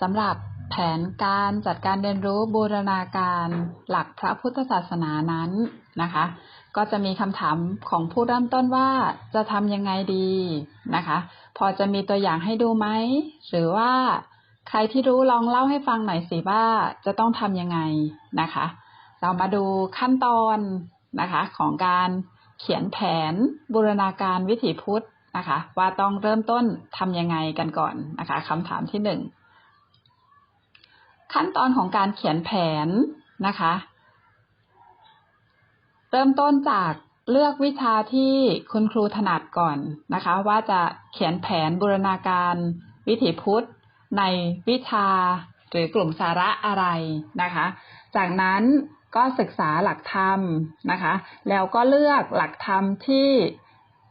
สำหรับแผนการจัดการเรียนรู้บูรณาการหลักพระพุทธศาสนานั้นนะคะ ก็จะมีคำถามของผู้เริ่มต้นว่าจะทำยังไงดีนะคะ พอจะมีตัวอย่างให้ดูไหม หรือว่าใครที่รู้ลองเล่าให้ฟังหน่อยสิว่าจะต้องทำยังไงนะคะ เรามาดูขั้นตอนนะคะของการเขียนแผนบูรณาการวิถีพุทธนะคะ ว่าต้องเริ่มต้นทำยังไงกันก่อนนะคะคำถามที่หนึ่ง ขั้นตอนของการเขียนแผนนะคะ เริ่มต้นจากเลือกวิชาที่คุณครูถนัดก่อนนะคะ ว่าจะเขียนแผนบูรณาการวิถีพุทธในวิชาหรือกลุ่มสาระอะไรนะคะ จากนั้นก็ศึกษาหลักธรรมนะคะ แล้วก็เลือกหลักธรรมที่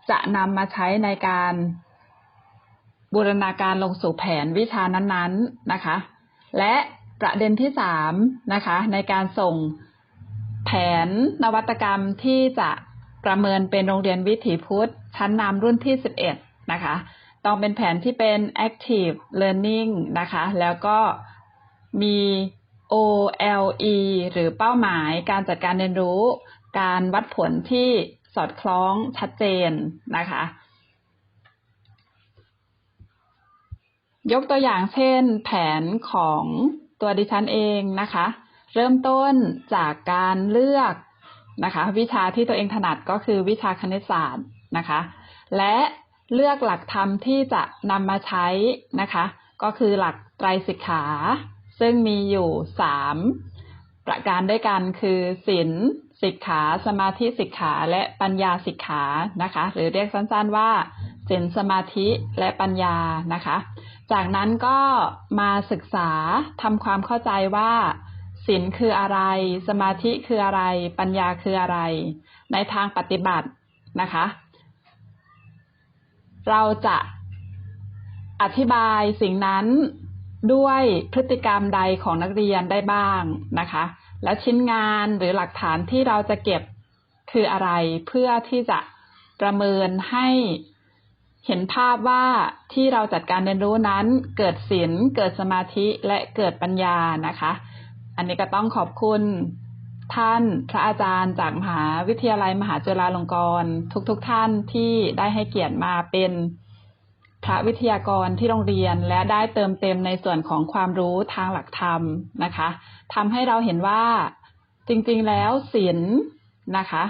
จะนำมาใช้ในการบูรณาการลงสู่แผนวิชานั้นๆนะคะ และ ประเด็นที่สามนะคะในการส่งแผนนวัตกรรมที่จะประเมินเป็นโรงเรียนวิถีพุทธ ชั้นนำรุ่นที่สิบเอ็ดนะคะต้องเป็นแผนที่เป็น active learning นะคะ แล้วก็มี OLE หรือเป้าหมายการจัดการเรียนรู้ การวัดผลที่สอดคล้องชัดเจนนะคะ ยกตัวอย่างเช่นแผนของ ตัวดิฉันเองนะคะ เริ่มต้นจากการเลือกนะคะ วิชาที่ตัวเองถนัดก็คือวิชาคณิตศาสตร์นะคะ และเลือกหลักธรรมที่จะนำมาใช้นะคะ ก็คือหลักไตรสิกขา ซึ่งมีอยู่สามประการด้วยกันคือศีลสิกขาสมาธิสิกขาและปัญญาสิกขานะคะ หรือเรียกสั้นๆว่าศีลสมาธิและปัญญานะคะ จากนั้นก็มาศึกษาทำความเข้าใจว่าศีลคืออะไร สมาธิคืออะไร ปัญญาคืออะไร ในทางปฏิบัตินะคะ เราจะอธิบายสิ่งนั้นด้วยพฤติกรรมใดของนักเรียนได้บ้างนะคะ และชิ้นงานหรือหลักฐานที่เราจะเก็บคืออะไร เพื่อที่จะประเมินให้ เห็นภาพว่าที่เราจัดการเรียนรู้นั้นเกิดศีลเกิดสมาธิและเกิดปัญญานะคะ อันนี้ก็ต้องขอบคุณท่านพระอาจารย์จากมหาวิทยาลัยมหาจุฬาลงกรณ์ทุกๆทท่านที่ได้ให้เกียรติมาเป็นพระวิทยากรที่โรงเรียนและได้เติมเต็มในส่วนของความรู้ทางหลักธรรมนะคะทำให้เราเห็นว่าจริงๆแล้วศีลนะคะ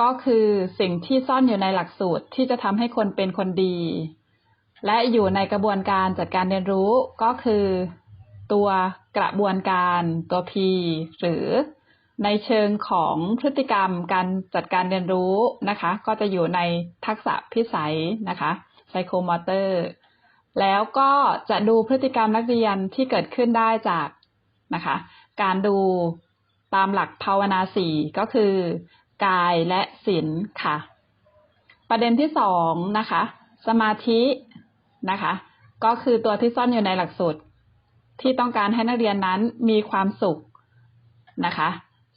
ก็คือสิ่งที่ซ่อนอยู่ในหลักสูตรที่จะทำให้คนเป็นคนดี และอยู่ในกระบวนการจัดการเรียนรู้ก็คือ ตัวกระบวนการตัว P หรือในเชิงของพฤติกรรมการจัดการเรียนรู้นะคะ ก็จะอยู่ในทักษะพิสัยนะคะไซโคมอเตอร์แล้วก็จะดูพฤติกรรมนักเรียนที่เกิดขึ้นได้จากนะคะ การดูตามหลักภาวนาสี่ก็คือ กายและศีลค่ะ ประเด็นที่สองนะคะ สมาธินะคะ ก็คือตัวที่ซ่อนอยู่ในหลักสูตรที่ต้องการให้นักเรียนนั้นมีความสุขนะคะ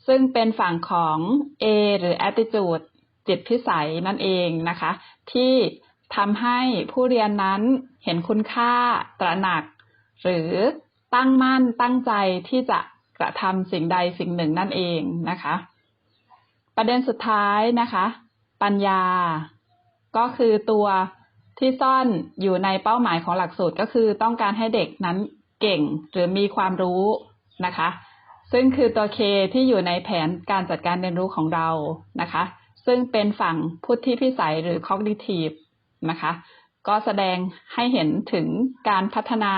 ซึ่งเป็นฝั่งของ A หรือ attitude จิตพิสัยนั่นเองนะคะ ที่ทำให้ผู้เรียนนั้นเห็นคุณค่าตระหนัก หรือตั้งมั่นตั้งใจที่จะกระทำสิ่งใดสิ่งหนึ่งนั่นเองนะคะ ประเด็นสุดท้ายนะคะ ปัญญา ก็คือตัวที่ซ่อนอยู่ในเป้าหมายของหลักสูตรก็คือต้องการให้เด็กนั้นเก่งหรือมีความรู้นะคะ ซึ่งคือตัวเคที่อยู่ในแผนการจัดการเรียนรู้ของเรานะคะ ซึ่งเป็นฝั่งพุทธิพิสัยหรือ cognitive นะคะ ก็แสดงให้เห็นถึงการพัฒนา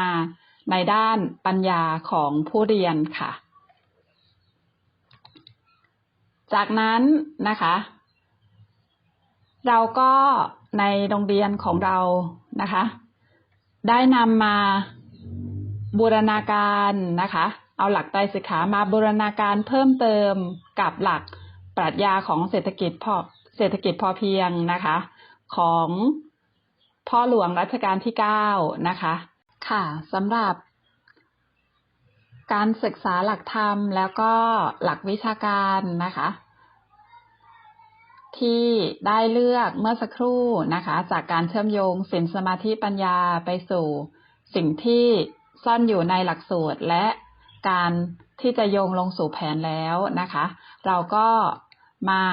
ในด้านปัญญาของผู้เรียนค่ะ จากนั้นนะคะ เราก็ในโรงเรียนของเรานะคะ ได้นำมาบูรณาการนะคะ เอาหลักไตรสิกขามาบูรณาการเพิ่มเติมกับหลักปรัชญาของเศรษฐกิจพอเศรษฐกิจพอเพียงนะคะ ของพ่อหลวงรัชกาลที่เก้านะคะ ค่ะสำหรับ การศึกษาหลักธรรมแล้วก็หลักวิชาการนะคะ ที่ได้เลือกเมื่อสักครู่นะคะ จากการเชื่อมโยงสินสมาธิปัญญาไปสู่สิ่งที่ซ่อนอยู่ในหลักสูตรและการที่จะโยงลงสู่แผนแล้วนะคะ เราก็มา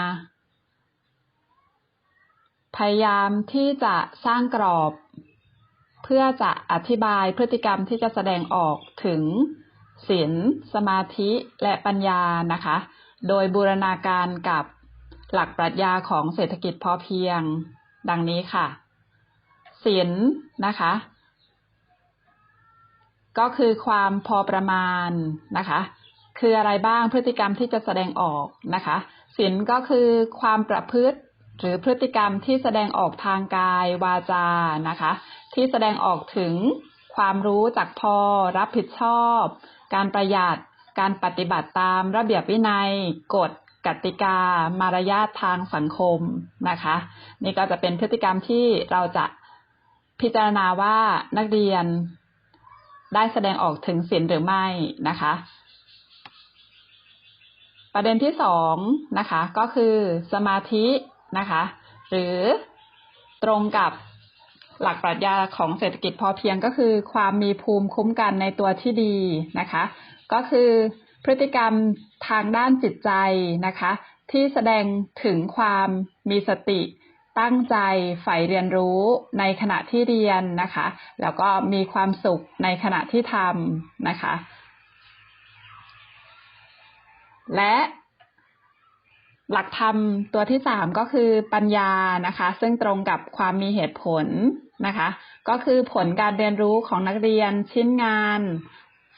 พยายามที่จะสร้างกรอบ เพื่อจะอธิบายพฤติกรรมที่จะแสดงออกถึงศีลสมาธิและปัญญานะคะ โดยบูรณาการกับ หลักปรัชญาของเศรษฐกิจพอเพียง ดังนี้ค่ะศีลนะคะ ก็คือความพอประมาณนะคะ คืออะไรบ้างพฤติกรรมที่จะแสดงออกนะคะศีลก็คือความประพฤติหรือพฤติกรรมที่แสดงออกทางกายวาจานะคะ ที่แสดงออกถึงความรู้จักพอรับผิดชอบ การประหยัดการปฏิบัติตามระเบียบวินัย กฎ กติกามารยาททางสังคมนะคะ นี่ก็จะเป็นพฤติกรรมที่เราจะพิจารณาว่านักเรียนได้แสดงออกถึงศีลหรือไม่นะคะ ประเด็นที่สองนะคะก็คือสมาธินะคะ หรือตรงกับหลักปรัชญาของเศรษฐกิจพอเพียงก็คือ ความมีภูมิคุ้มกันในตัวที่ดีนะคะ ก็คือ พฤติกรรมทางด้านจิตใจนะคะ ที่แสดงถึงความมีสติตั้งใจใฝ่เรียนรู้ในขณะที่เรียนนะคะ แล้วก็มีความสุขในขณะที่ทำนะคะ และหลักธรรมตัวที่สามก็คือปัญญานะคะ ซึ่งตรงกับความมีเหตุผลนะคะ ก็คือผลการเรียนรู้ของนักเรียนชิ้นงาน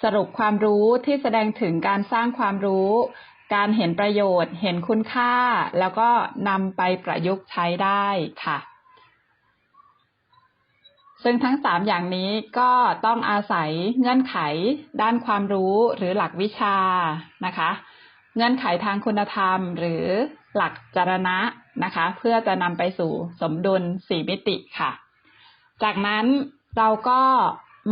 สรุปความรู้ที่แสดงถึงการสร้างความรู้ การเห็นประโยชน์ เห็นคุณค่า แล้วก็นำไปประยุกต์ใช้ได้ค่ะ ซึ่งทั้งสามอย่างนี้ก็ต้องอาศัยเงื่อนไข ด้านความรู้หรือหลักวิชานะคะ เงื่อนไขทางคุณธรรมหรือหลักจรณะนะคะ เพื่อจะนำไปสู่สมดุลสี่มิติค่ะ จากนั้นเราก็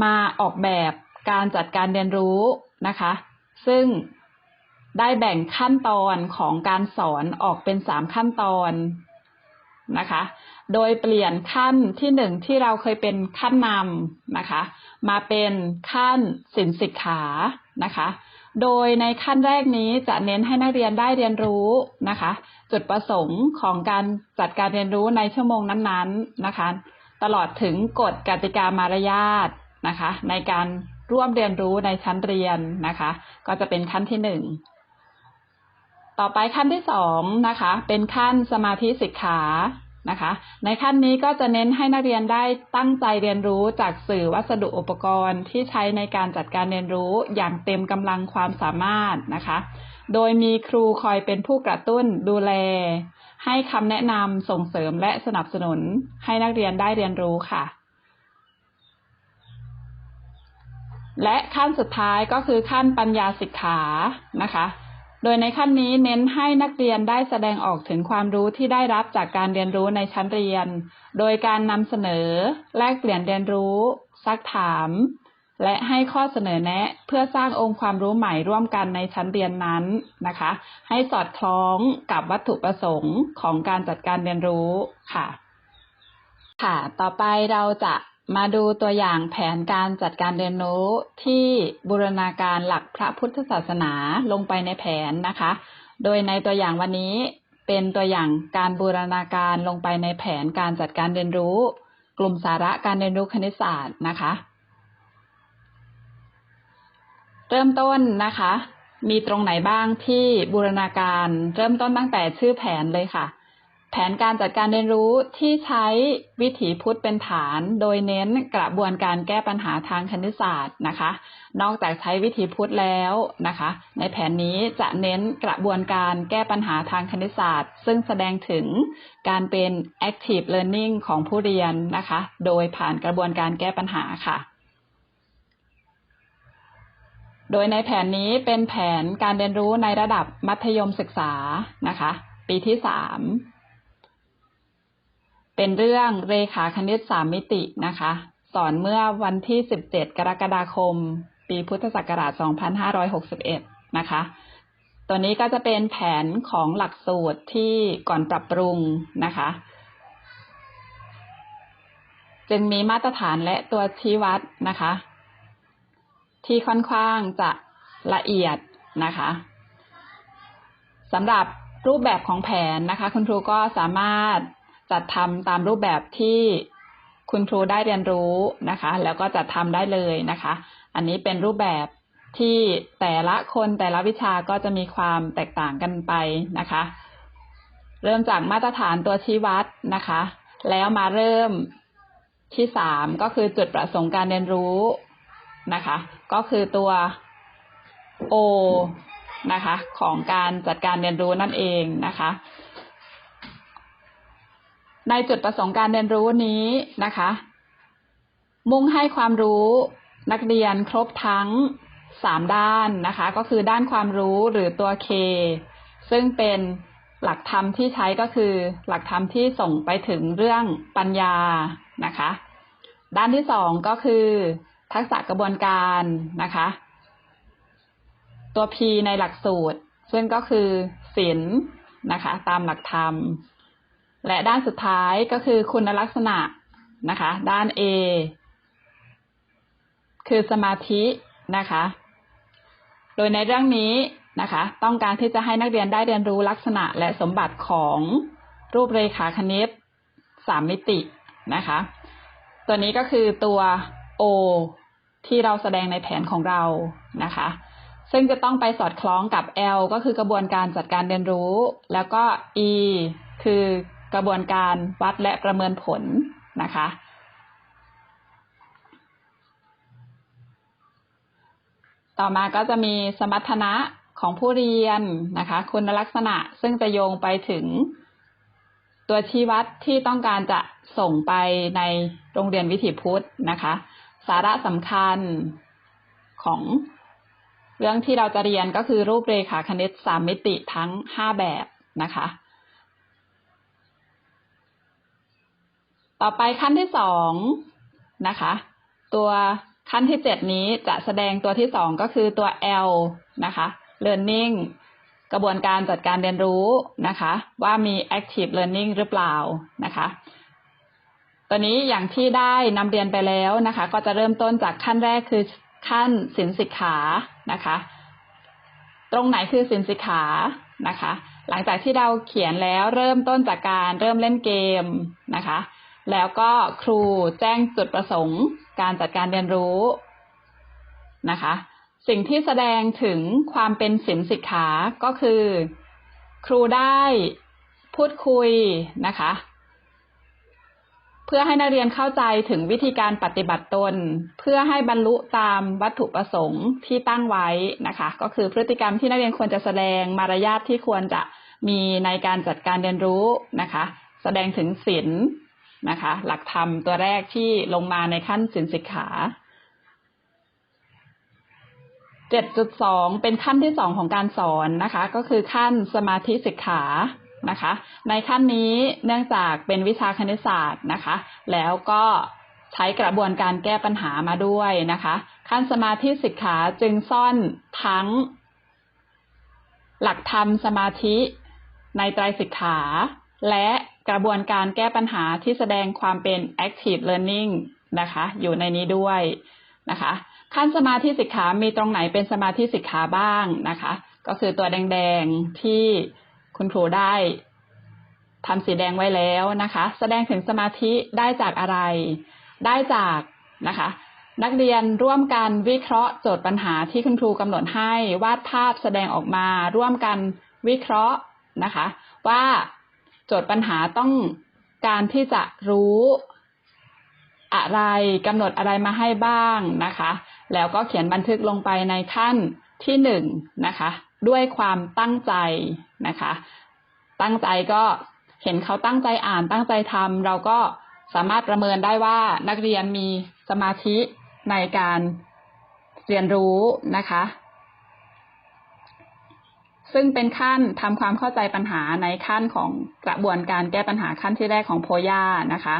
มาออกแบบ การจัดการเรียนรู้นะคะ ซึ่งได้แบ่งขั้นตอนของการสอนออกเป็นสามขั้นตอนนะคะ โดยเปลี่ยนขั้นที่หนึ่งที่เราเคยเป็นขั้นนำนะคะ มาเป็นขั้นสินสิกขานะคะ โดยในขั้นแรกนี้จะเน้นให้นักเรียนได้เรียนรู้นะคะ จุดประสงค์ของการจัดการเรียนรู้ในชั่วโมงนั้นๆนะคะ ตลอดถึงกฎกติกามารยาทนะคะ ในการ ร่วมเรียนรู้ในชั้นเรียนนะคะ ก็จะเป็นขั้นที่หนึ่งต่อไปขั้นที่สองนะคะ เป็นขั้นสมาธิสิกขานะคะ ในขั้นนี้ก็จะเน้นให้นักเรียนได้ตั้งใจเรียนรู้จากสื่อวัสดุอุปกรณ์ที่ใช้ในการจัดการเรียนรู้อย่างเต็มกำลังความสามารถนะคะ โดยมีครูคอยเป็นผู้กระตุ้นดูแล ให้คำแนะนำส่งเสริมและสนับสนุนให้นักเรียนได้เรียนรู้ค่ะ และขั้นสุดท้ายก็คือขั้นปัญญาสิกขานะคะ โดยในขั้นนี้เน้นให้นักเรียนได้แสดงออกถึงความรู้ที่ได้รับจากการเรียนรู้ในชั้นเรียน โดยการนำเสนอ แลกเปลี่ยนเรียนรู้ ซักถาม และให้ข้อเสนอแนะ เพื่อสร้างองค์ความรู้ใหม่ร่วมกันในชั้นเรียนนั้นนะคะ ให้สอดคล้องกับวัตถุประสงค์ของการจัดการเรียนรู้ค่ะ ค่ะ ต่อไปเราจะ มาดูตัวอย่างแผนการจัดการเรียนรู้ที่บูรณาการหลักพระพุทธศาสนาลงไปในแผนนะคะ โดยในตัวอย่างวันนี้เป็นตัวอย่างการบูรณาการลงไปในแผนการจัดการเรียนรู้ กลุ่มสาระการเรียนรู้คณิตศาสตร์นะคะ เริ่มต้นนะคะ มีตรงไหนบ้างที่บูรณาการเริ่มต้นตั้งแต่ชื่อแผนเลยค่ะ แผนการจัดการเรียนรู้ที่ใช้วิถีพุทธเป็นฐาน โดยเน้นกระบวนการแก้ปัญหาทางคณิตศาสตร์นะคะ นอกจากใช้วิถีพุทธแล้วนะคะ ในแผนนี้จะเน้นกระบวนการแก้ปัญหาทางคณิตศาสตร์ ซึ่งแสดงถึงการเป็น active learning ของผู้เรียนนะคะ โดยผ่านกระบวนการแก้ปัญหาค่ะโดยในแผนนี้เป็นแผนการเรียนรู้ในระดับมัธยมศึกษานะคะ ปีที่สาม เป็นเรื่องเรขาคณิตสามมิตินะคะ สอนเมื่อวันที่ 17 กรกฎาคม ปีพุทธศักราช 2561 นะคะ ตัวนี้ก็จะเป็นแผนของหลักสูตรที่ก่อนปรับปรุงนะคะ จึงมีมาตรฐานและตัวชี้วัดนะคะ ที่ค่อนข้างจะละเอียดนะคะสำหรับรูปแบบของแผนนะคะ คุณครูก็สามารถ จัดทำตามรูปแบบที่คุณครูได้เรียนรู้นะคะ แล้วก็จัดทำได้เลยนะคะ อันนี้เป็นรูปแบบที่แต่ละคนแต่ละวิชาก็จะมีความแตกต่างกันไปนะคะ เริ่มจากมาตรฐานตัวชี้วัดนะคะ แล้วมาเริ่มที่สามก็คือจุดประสงค์การเรียนรู้นะคะ ก็คือตัว O นะคะ ของการจัดการเรียนรู้นั่นเองนะคะ ในจุดประสงค์การเรียนรู้นี้นะคะ มุ่งให้ความรู้นักเรียนครบทั้งสามด้านนะคะ ก็คือด้านความรู้หรือตัว K ซึ่งเป็นหลักธรรมที่ใช้ก็คือหลักธรรมที่ส่งไปถึงเรื่องปัญญานะคะ ด้านที่สองก็คือ ทักษะกระบวนการนะคะ ตัว P ในหลักสูตร ซึ่งก็คือศิลนะคะ ตามหลักธรรม และด้านสุดท้ายก็คือคุณลักษณะนะคะ ด้าน A คือสมาธินะคะ โดยในเรื่องนี้นะคะ ต้องการที่จะให้นักเรียนได้เรียนรู้ลักษณะและสมบัติของรูปเรขาคณิตสามมิตินะคะ ตัวนี้ก็คือตัว O ที่เราแสดงในแผนของเรานะคะ ซึ่งจะต้องไปสอดคล้องกับ L ก็คือกระบวนการจัดการเรียนรู้ แล้วก็ E คือก กระบวนการวัดและประเมินผลนะคะ ต่อมาก็จะมีสมรรถนะของผู้เรียนนะคะ คุณลักษณะซึ่งจะโยงไปถึง ตัวชี้วัดที่ต้องการจะส่งไปในโรงเรียนวิถีพุทธนะคะ สาระสำคัญของเรื่องที่เราจะเรียนก็คือรูปเรขาคณิตสามมิติทั้งห้าแบบนะคะ ต่อไปขั้นที่สองนะคะ ตัวขั้นที่เจ็ดนี้จะแสดงตัวที่สองก็คือตัว L นะคะ learning กระบวนการจัดการเรียนรู้นะคะ ว่ามี active learning หรือเปล่านะคะ ตัวนี้อย่างที่ได้นำเรียนไปแล้วนะคะ ก็จะเริ่มต้นจากขั้นแรกคือขั้นสินสิกขานะคะ ตรงไหนคือสินสิกขานะคะ หลังจากที่เราเขียนแล้วเริ่มต้นจากการเริ่มเล่นเกมนะคะ แล้วก็ครูแจ้งจุดประสงค์ การจัดการเรียนรู้นะคะ สิ่งที่แสดงถึงความเป็นศิลสิกขาก็คือ ครูได้พูดคุยนะคะ เพื่อให้นักเรียนเข้าใจถึงวิธีการปฏิบัติตน เพื่อให้บรรลุตามวัตถุประสงค์ที่ตั้งไว้นะคะ ก็คือพฤติกรรมที่นักเรียนควรจะแสดงมารยาทที่ควรจะมีในการจัดการเรียนรู้นะคะ แสดงถึงศีล นะคะ หลักธรรมตัวแรกที่ลงมาในขั้นศีลสิกขา7.2เป็นขั้นที่สองของการสอนนะคะ ก็คือขั้นสมาธิสิกขานะคะ ในขั้นนี้เนื่องจากเป็นวิชาคณิตศาสตร์นะคะ แล้วก็ใช้กระบวนการแก้ปัญหามาด้วยนะคะ ขั้นสมาธิสิกขาจึงซ่อนทั้ง หลักธรรมสมาธิในไตรสิกขา และ กระบวนการแก้ปัญหาที่แสดงความเป็น active learning นะคะ อยู่ในนี้ด้วยนะคะ ขั้นสมาธิสิกขามีตรงไหนเป็นสมาธิสิกขาบ้างนะคะ ก็คือตัวแดงๆที่คุณครูได้ทำสีแดงไว้แล้วนะคะ แสดงถึงสมาธิได้จากอะไร ได้จากนะคะ นักเรียนร่วมกันวิเคราะห์โจทย์ปัญหาที่คุณครูกำหนดให้วาดภาพแสดงออกมาร่วมกันวิเคราะห์นะคะ ว่า โจทย์ปัญหาต้องการที่จะรู้อะไรกำหนดอะไรมาให้บ้างนะคะ แล้วก็เขียนบันทึกลงไปในขั้นที่หนึ่งนะคะ ด้วยความตั้งใจนะคะ ตั้งใจก็เห็นเขาตั้งใจอ่านตั้งใจทำเราก็สามารถประเมินได้ว่านักเรียนมีสมาธิในการเรียนรู้นะคะ ซึ่งเป็นขั้นทำความเข้าใจปัญหาในขั้นของกระบวนการแก้ปัญหาขั้นที่แรกของโพย่านะคะ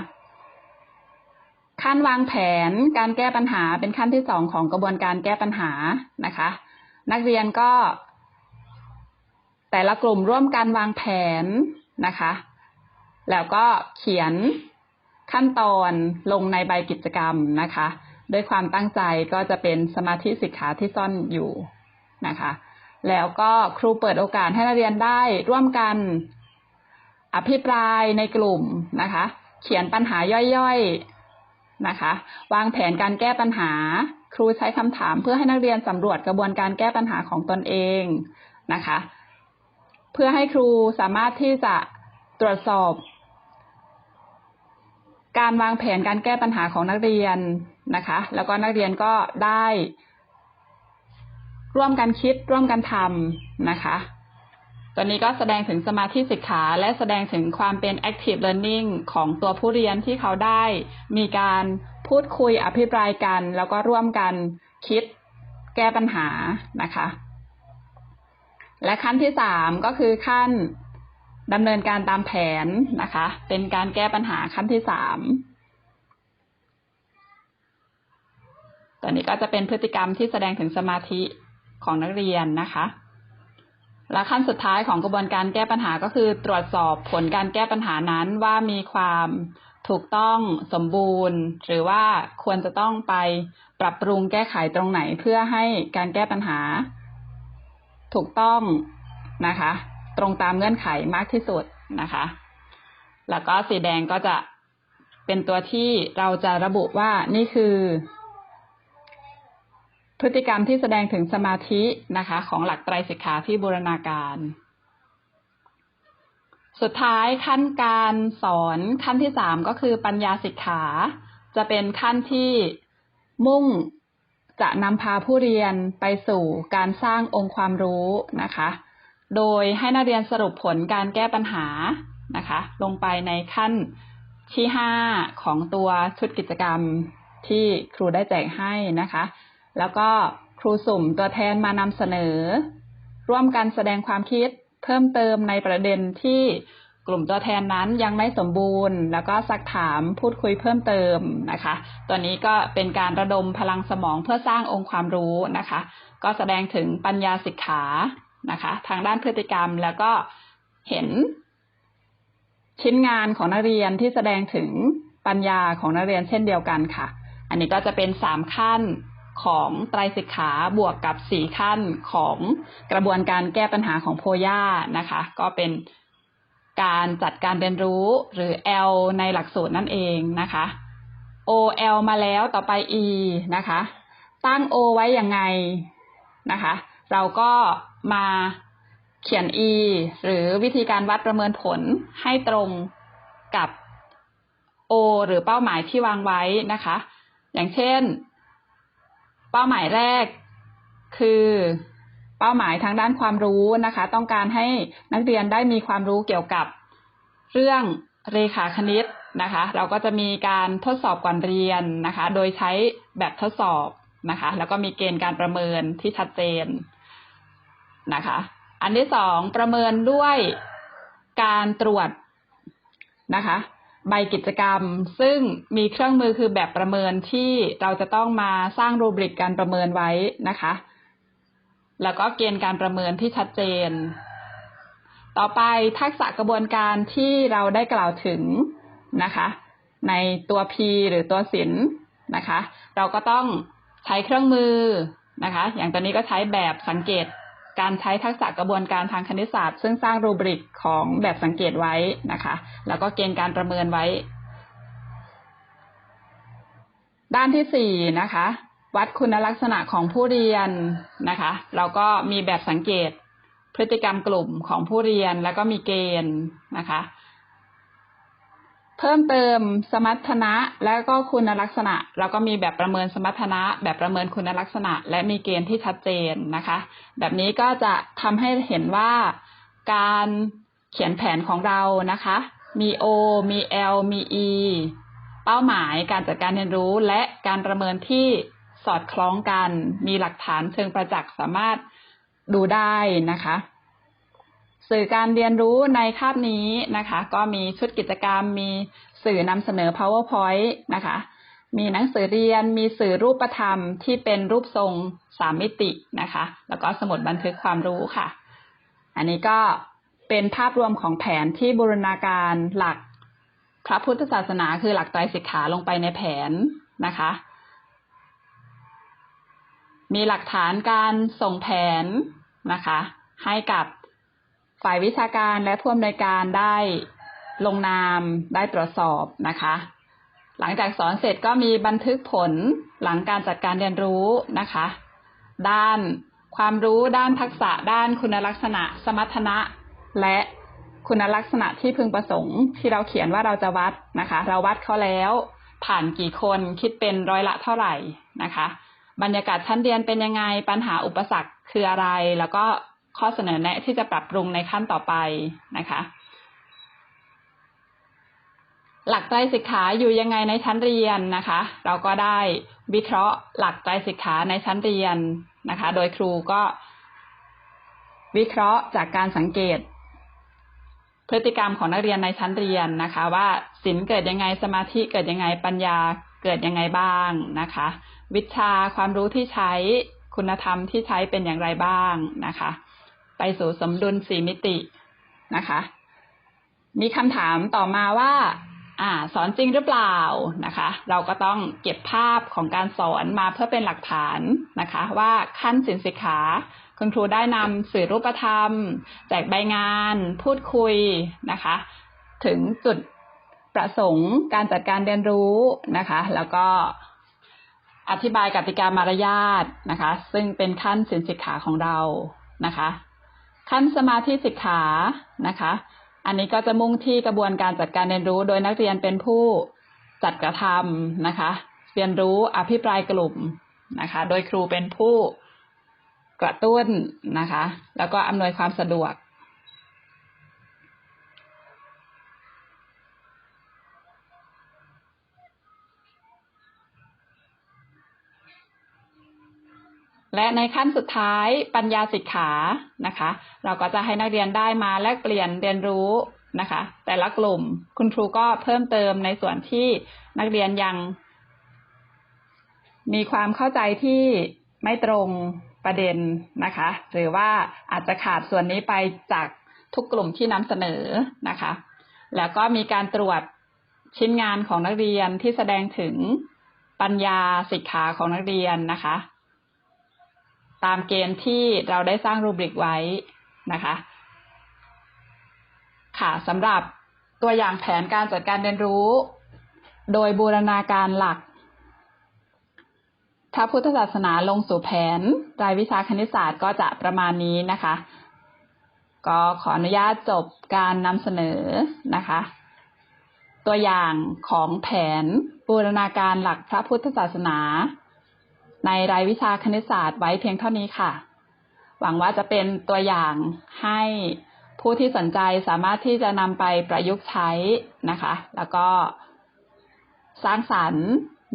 ขั้นวางแผนการแก้ปัญหาเป็นขั้นที่สองของกระบวนการแก้ปัญหานะคะ นักเรียนก็ แต่ละกลุ่มร่วมกันวางแผนนะคะ แล้วก็เขียนขั้นตอนลงในใบกิจกรรมนะคะ ด้วยความตั้งใจก็จะเป็นสมาธิสิกขาที่ซ่อนอยู่นะคะ แล้วก็ครูเปิดโอกาสให้นักเรียนได้ร่วมกันอภิปรายในกลุ่มนะคะ เขียนปัญหาย่อยๆนะคะ วางแผนการแก้ปัญหา ครูใช้คำถามเพื่อให้นักเรียนสำรวจกระบวนการแก้ปัญหาของตนเองนะคะ เพื่อให้ครูสามารถที่จะตรวจสอบ การวางแผนการแก้ปัญหาของนักเรียนนะคะ แล้วก็นักเรียนก็ได้ ร่วมกันคิดร่วมกันทำนะคะตัวนี้ก็แสดงถึงสมาธิสิกขาและแสดงถึงความเป็น active learning ของตัวผู้เรียนที่เขาได้มีการพูดคุยอภิปรายกัน แล้วก็ร่วมกันคิดแก้ปัญหานะคะ และขั้นที่สามก็คือขั้นดำเนินการตามแผนนะคะ เป็นการแก้ปัญหาขั้นที่สามตัวนี้ก็จะเป็นพฤติกรรมที่แสดงถึงสมาธิ ของนักเรียนนะคะและขั้นสุดท้ายของกระบวนการแก้ปัญหาก็คือ ตรวจสอบผลการแก้ปัญหานั้นว่ามีความถูกต้องสมบูรณ์ หรือว่าควรจะต้องไปปรับปรุงแก้ไขตรงไหนเพื่อให้การแก้ปัญหา ถูกต้องนะคะ ตรงตามเงื่อนไขมากที่สุดนะคะ แล้วก็สีแดงก็จะเป็นตัวที่เราจะระบุว่านี่คือ พฤติกรรมที่แสดงถึงสมาธินะคะ ของหลักไตรสิกขาที่บูรณาการ สุดท้ายขั้นการสอนขั้นที่สามก็คือปัญญาสิกขา จะเป็นขั้นที่มุ่งจะนำพาผู้เรียนไปสู่การสร้างองค์ความรู้นะคะ โดยให้นักเรียนสรุปผลการแก้ปัญหานะคะ ลงไปในขั้นที่ห้าของตัวชุดกิจกรรมที่ครูได้แจกให้นะคะ แล้วก็ครูสุ่มตัวแทนมานำเสนอ ร่วมกันแสดงความคิดเพิ่มเติมในประเด็นที่กลุ่มตัวแทนนั้นยังไม่สมบูรณ์ แล้วก็ซักถามพูดคุยเพิ่มเติมนะคะ ตัวนี้ก็เป็นการระดมพลังสมองเพื่อสร้างองค์ความรู้นะคะ ก็แสดงถึงปัญญาสิกขานะคะ ทางด้านพฤติกรรมแล้วก็เห็น ชิ้นงานของนักเรียนที่แสดงถึงปัญญาของนักเรียนเช่นเดียวกันค่ะ อันนี้ก็จะเป็นสามขั้น ของไตรสิกขาบวกกับสี่ขั้นของกระบวนการแก้ปัญหาของโพย่านะคะ ก็เป็นการจัดการเรียนรู้หรือ L ในหลักสูตรนั่นเองนะคะ O L มาแล้วต่อไป E นะคะ ตั้ง O ไว้ยังไงนะคะ เราก็มาเขียน E หรือวิธีการวัดประเมินผลให้ตรงกับ O หรือเป้าหมายที่วางไว้นะคะ อย่างเช่น เป้าหมายแรกคือเป้าหมายทางด้านความรู้นะคะ ต้องการให้นักเรียนได้มีความรู้เกี่ยวกับเรื่องเรขาคณิตนะคะ เราก็จะมีการทดสอบก่อนเรียนนะคะ โดยใช้แบบทดสอบนะคะ แล้วก็มีเกณฑ์การประเมินที่ชัดเจนนะคะ อันที่สองประเมินด้วยการตรวจนะคะ ใบกิจกรรม ซึ่งมีเครื่องมือคือแบบประเมินที่เราจะต้องมาสร้างรูบริกการประเมินไว้นะคะ แล้วก็เกณฑ์การประเมินที่ชัดเจน ต่อไปทักษะกระบวนการที่เราได้กล่าวถึงนะคะ ในตัว P หรือตัวศิลนะคะ เราก็ต้องใช้เครื่องมือนะคะ อย่างตอนนี้ก็ใช้แบบสังเกต การใช้ทักษะกระบวนการทางคณิตศาสตร์ ซึ่งสร้างรูบริกของแบบสังเกตไว้นะคะ แล้วก็เกณฑ์การประเมินไว้ ด้านที่สี่นะคะ วัดคุณลักษณะของผู้เรียนนะคะเราก็มีแบบสังเกตพฤติกรรมกลุ่มของผู้เรียนแล้วก็มีเกณฑ์นะคะ เพิ่มเติมสมรรถนะและก็คุณลักษณะเราก็มีแบบประเมินสมรรถนะ แบบประเมินคุณลักษณะ และมีเกณฑ์ที่ชัดเจนนะคะ แบบนี้ก็จะทำให้เห็นว่าการเขียนแผนของเรานะคะ มี O มี L มี E เป้าหมายการจัดการเรียนรู้และการประเมินที่สอดคล้องกัน มีหลักฐานเชิงประจักษ์สามารถดูได้นะคะ สื่อการเรียนรู้ในคาบนี้นะคะ ก็มีชุดกิจกรรม มีสื่อนำเสนอ powerpoint นะคะ มีหนังสือเรียน มีสื่อรูปธรรมที่เป็นรูปทรงสามมิตินะคะ แล้วก็สมุดบันทึกความรู้ค่ะ อันนี้ก็เป็นภาพรวมของแผนที่บูรณาการหลักพระพุทธศาสนาคือหลักไตรสิกขาลงไปในแผนนะคะ มีหลักฐานการส่งแผนนะคะ ให้กับ ฝ่ายวิชาการและผู้อำนวยการได้ลงนามได้ตรวจสอบนะคะ หลังจากสอนเสร็จก็มีบันทึกผลหลังการจัดการเรียนรู้นะคะ ด้านความรู้ด้านทักษะด้านคุณลักษณะ สมรรถนะ และคุณลักษณะที่พึงประสงค์ที่เราเขียนว่าเราจะวัดนะคะ เราวัดเขาแล้ว ผ่านกี่คนคิดเป็นร้อยละเท่าไหร่นะคะ บรรยากาศชั้นเรียนเป็นยังไงปัญหาอุปสรรคคืออะไร แล้วก็ ข้อเสนอแนะที่จะปรับปรุงในขั้นต่อไปนะคะ หลักไตรสิกขาอยู่ยังไงในชั้นเรียนนะคะ เราก็ได้วิเคราะห์หลักไตรสิกขาในชั้นเรียนนะคะ โดยครูก็ วิเคราะห์จากการสังเกต พฤติกรรมของนักเรียนในชั้นเรียนนะคะ ว่าศีลเกิดยังไงสมาธิเกิดยังไงปัญญาเกิดยังไงบ้างนะคะ วิชาความรู้ที่ใช้คุณธรรมที่ใช้เป็นอย่างไรบ้างนะคะ ไปสู่สมดุลสี่มิตินะคะ มีคำถามต่อมาว่าอ่า สอนจริงหรือเปล่านะคะ เราก็ต้องเก็บภาพของการสอนมาเพื่อเป็นหลักฐานนะคะ ว่าขั้นสินสิกขาคุณครูได้นำสื่อรูปธรรม แจกใบงาน พูดคุยนะคะ ถึงจุดประสงค์การจัดการเรียนรู้นะคะ แล้วก็อธิบายกติกามารยาทนะคะ ซึ่งเป็นขั้นสินสิกขาของเรานะคะ ขั้นสมาธิสิกขานะคะ อันนี้ก็จะมุ่งที่กระบวนการจัดการเรียนรู้ โดยนักเรียนเป็นผู้จัดกระทำนะคะ เรียนรู้อภิปรายกลุ่มนะคะ โดยครูเป็นผู้กระตุ้นนะคะ แล้วก็อำนวยความสะดวก และในขั้นสุดท้ายปัญญาสิกขานะคะ เราก็จะให้นักเรียนได้มาแลกเปลี่ยนเรียนรู้นะคะ แต่ละกลุ่มคุณครูก็เพิ่มเติมในส่วนที่นักเรียนยัง มีความเข้าใจที่ไม่ตรงประเด็นนะคะ หรือว่าอาจจะขาดส่วนนี้ไปจากทุกกลุ่มที่นำเสนอนะคะ แล้วก็มีการตรวจชิ้นงานของนักเรียนที่แสดงถึงปัญญาสิกขาของนักเรียนนะคะ ตามเกณฑ์ที่เราได้สร้างรูบริกไว้นะคะ ค่ะสำหรับตัวอย่างแผนการจัดการเรียนรู้ โดยบูรณาการหลักพระพุทธศาสนาลงสู่แผน รายวิชาคณิตศาสตร์ก็จะประมาณนี้นะคะ ก็ขออนุญาตจบการนำเสนอนะคะ ตัวอย่างของแผนบูรณาการหลักพระพุทธศาสนา ในรายวิชาคณิตศาสตร์ไว้เพียงเท่านี้ค่ะ หวังว่าจะเป็นตัวอย่างให้ผู้ที่สนใจสามารถที่จะนำไปประยุกต์ใช้นะคะ แล้วก็สร้างสรรค์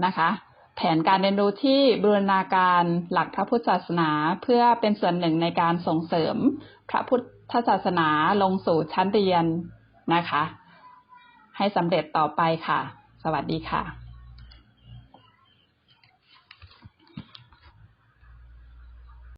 นะคะ แผนการเรียนรู้ที่บูรณาการหลักพระพุทธศาสนา เพื่อเป็นส่วนหนึ่งในการส่งเสริมพระพุทธศาสนาลงสู่ชั้นเรียนนะคะ ให้สำเร็จต่อไปค่ะ สวัสดีค่ะ